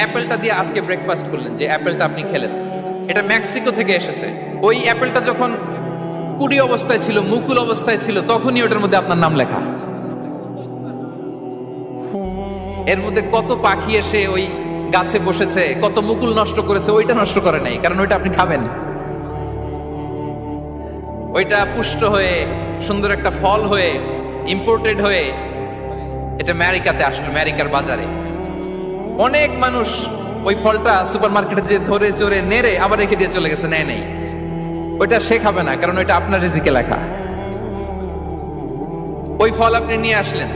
অ্যাপেলটা দিয়ে আজকে ব্রেকফাস্ট করলেন যে অ্যাপেলটা আপনি খেলেন। এটা মেক্সিকো থেকে এসেছে। ওই অ্যাপেলটা যখন কুড়ি অবস্থায় ছিল, মুকুল অবস্থায় ছিল, তখনই ওটার মধ্যে আপনার নাম লেখা। এর মধ্যে কত পাখি এসে ওই গাছে বসেছে, কত মুকুল নষ্ট করেছে, ওইটা নষ্ট করে নাই, কারণ ওইটা আপনি খাবেন। ওইটা পুষ্ট হয়ে, সুন্দর একটা ফল হয়ে ইম্পোর্টেড হয়ে, এটা আমেরিকাতে আসলো, আমেরিকার বাজারে। অনেক মানুষ ওই ফলটা সুপার মার্কেটে যে ধরে চড়ে নেড়ে আবার রেখে দিয়ে চলে গেছে, নেয় নেই। ওইটা সে খাবে না, কারণ ওইটা আপনার রিজিকে লেখা। ওই ফল আপনি নিয়ে আসলেন।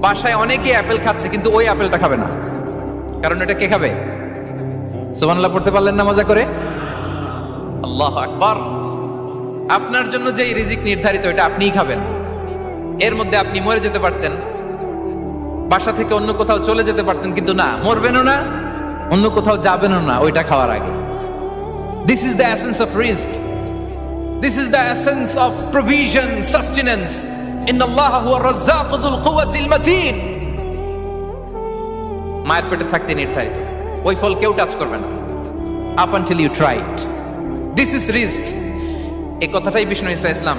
বাসায় অনেকেই অ্যাপেল খাচ্ছে, কিন্তু ওই অ্যাপেলটা খাবে না। কারণ এটা কে খাবে? সুবহানাল্লাহ, পড়তে পারলেন না মজা করে? আল্লাহ আকবার। আপনার জন্য যে রিজিক নির্ধারিত এটা আপনিই খাবেন। এর মধ্যে আপনি মরে যেতে পারতেন। বাসা থেকে অন্য কোথাও চলে যেতে পারতেন, কিন্তু না, মরবেনও না, অন্য কোথাও যাবেনও না ওইটা খাওয়ার আগে। This is the essence of risk this is the essence of provision sustenance in আল্লাহ হুয়া রাজ্জাক যুল কুওয়াতিল মাতিন মায়ের পেটে থাকতে নির্ধারিত। ওই ফল কেউ টাচ করবে না। Up until you try it this is risk এই কথাটাই বিষ্ণু ইসা ইসলাম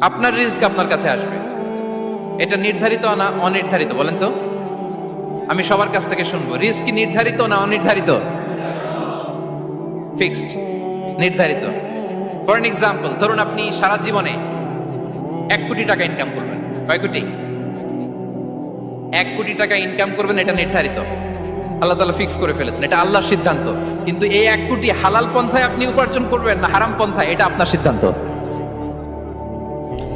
আপনার রিস্ক আপনার কাছে আসবে। এটা নির্ধারিত না অনির্ধারিত, বলেন তো? আমি সবার কাছ থেকে শুনব, রিস্ক কি নির্ধারিত না অনির্ধারিত? ফিক্সড নির্ধারিত। ফর এন এক্সাম্পল ধরুন আপনি সারা জীবনে এক কোটি টাকা ইনকাম করবেন। কয় কোটি? এক কোটি টাকা ইনকাম করবেন, এটা নির্ধারিত। আল্লাহ তালা ফিক্স করে ফেলেছেন, এটা আল্লাহর সিদ্ধান্ত। কিন্তু এই এক কোটি হালাল পন্থায় আপনি উপার্জন করবেন না হারাম পন্থায়, এটা আপনার সিদ্ধান্ত।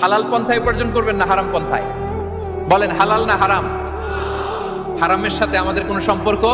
হালাল পন্থায় উপার্জন করবেন না হারাম পন্থায়? বলেন হালাল না হারাম? হারামের সাথে আমাদের কোনো সম্পর্ক